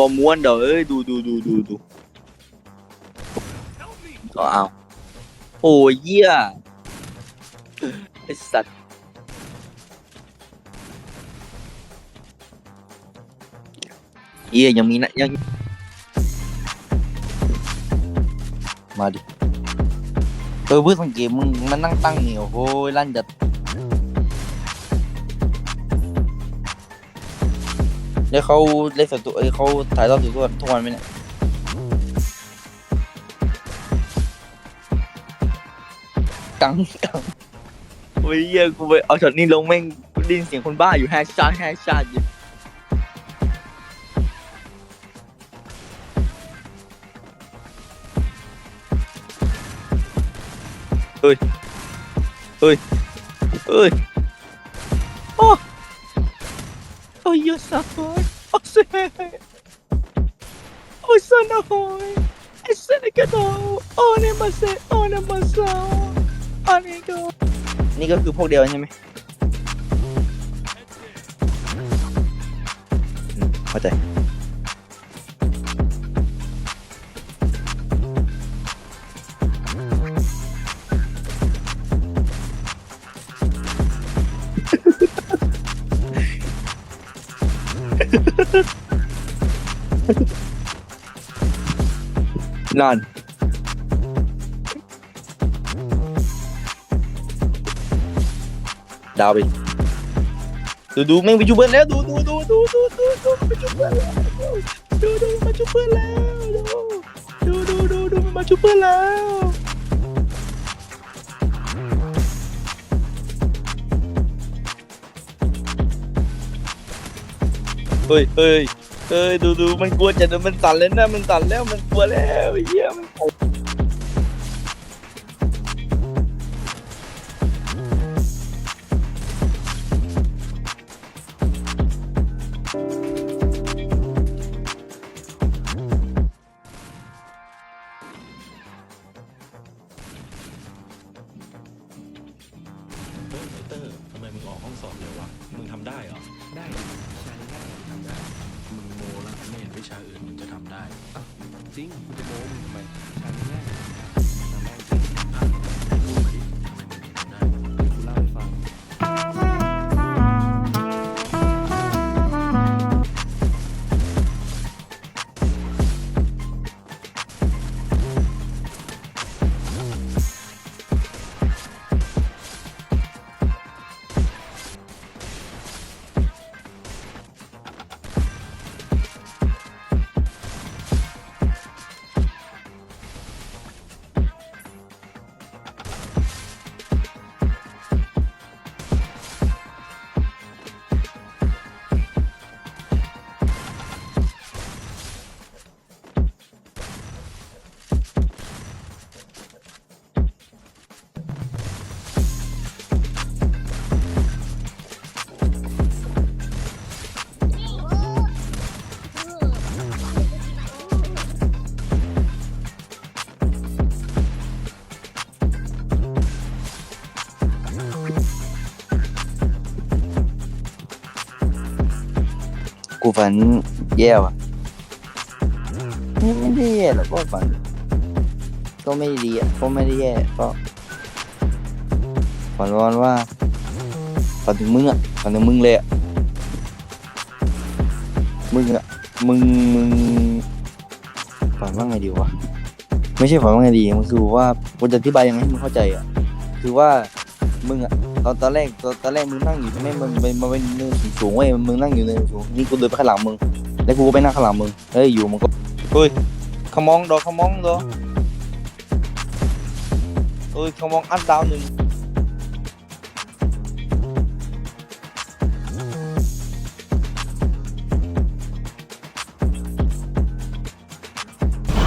บอม้วนเด้อเอ้ยดูดูดูดูดูก็เอาโอ้ยเหี้ยไอสัต แล้วเขาเล่นสดตัวเอ้ยเขาถ่ายทอดสดทุกวันทุกวันไหมเนี่ยกังกังโอ้ยเหี้ยกูไปเอาช็อตนี้ลงแม่งไดยินเสียงคนบ้าอยู่แฮชชาแฮชชาอยู่เฮ้ย เฮ้ย เฮ้ย โอ้โอ้ย ยสาโอยโอ้เซ่โอ้ยสนาโอยไอ้เซนกระโดโอ้เนี่ยมาเซโอ้เนี่ยมาซาอันนี้ก็นี่ก็คือพวกเดียวใช่ไหมอืมเข้าใจ นั่นดาวไปดูดูแม่งไปจูเบิร์นแล้วดูดูดูดูดูดูดูมันไปจูเบิร์นแล้วดูดูมาจูเบิร์นแล้วดูดูดูดูมันมาจูเบิร์นแล้วเฮ้ยเฮ้ย เอ้ยดูดูมันกลัวจะมันสั่นแล้วนะมันสั่นแล้วมันกลัวแล้วไอ้เหี้ยมัน ออกห้องสอบเร็ววะมึงทำได้เหรอ ได้ดิชานี้ได้ทำได้ มึงโมแล้วไม่เห็นวิชาอื่นมึงจะทำได้จริงมึงจะโม้มึงทำไมชานี้ได้ท กูฝันแย่ว่ะไม่ไม่ได้แย่หรอกก็ฝัน ก็ไม่ดีอะก็ไม่ได้แย่ก็ฝันวันว่าฝันถึงมึงอะฝันถึงมึงเลยอะมึงอะมึงมึงฝันว่าไงดีวะไม่ใช่ฝันว่าไงดีมันคือว่ากูจะอธิบายยังไงให้มึงเข้าใจอะคือว่า มึงอะตอนตอนแรกตอนตอนแรกมึงนั่งอยู่ใช่ไหมมึงเป็นมันเป็นเนินสูงๆเว้ยมึงนั่งอยู่เนินสูงนี่กูเดินไปข้างหลังมึงแล้วกูก็ไปนั่งข้างหลังมึงเฮ้ยอยู่มึงก็เฮ้ยขมองดอกขมองดอกเฮ้ยขมองอัดดาวหนึ่ง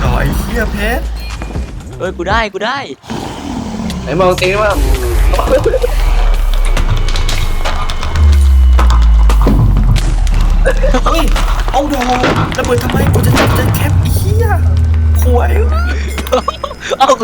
ต่อยเหี้ยเพชรเฮ้ยกูได้กูได้ไหนมองตีว่า เฮ้ย เอาดอกระเบิดทำไมกูจะจับจะแคปไอ้เหี้ยหวย เอากู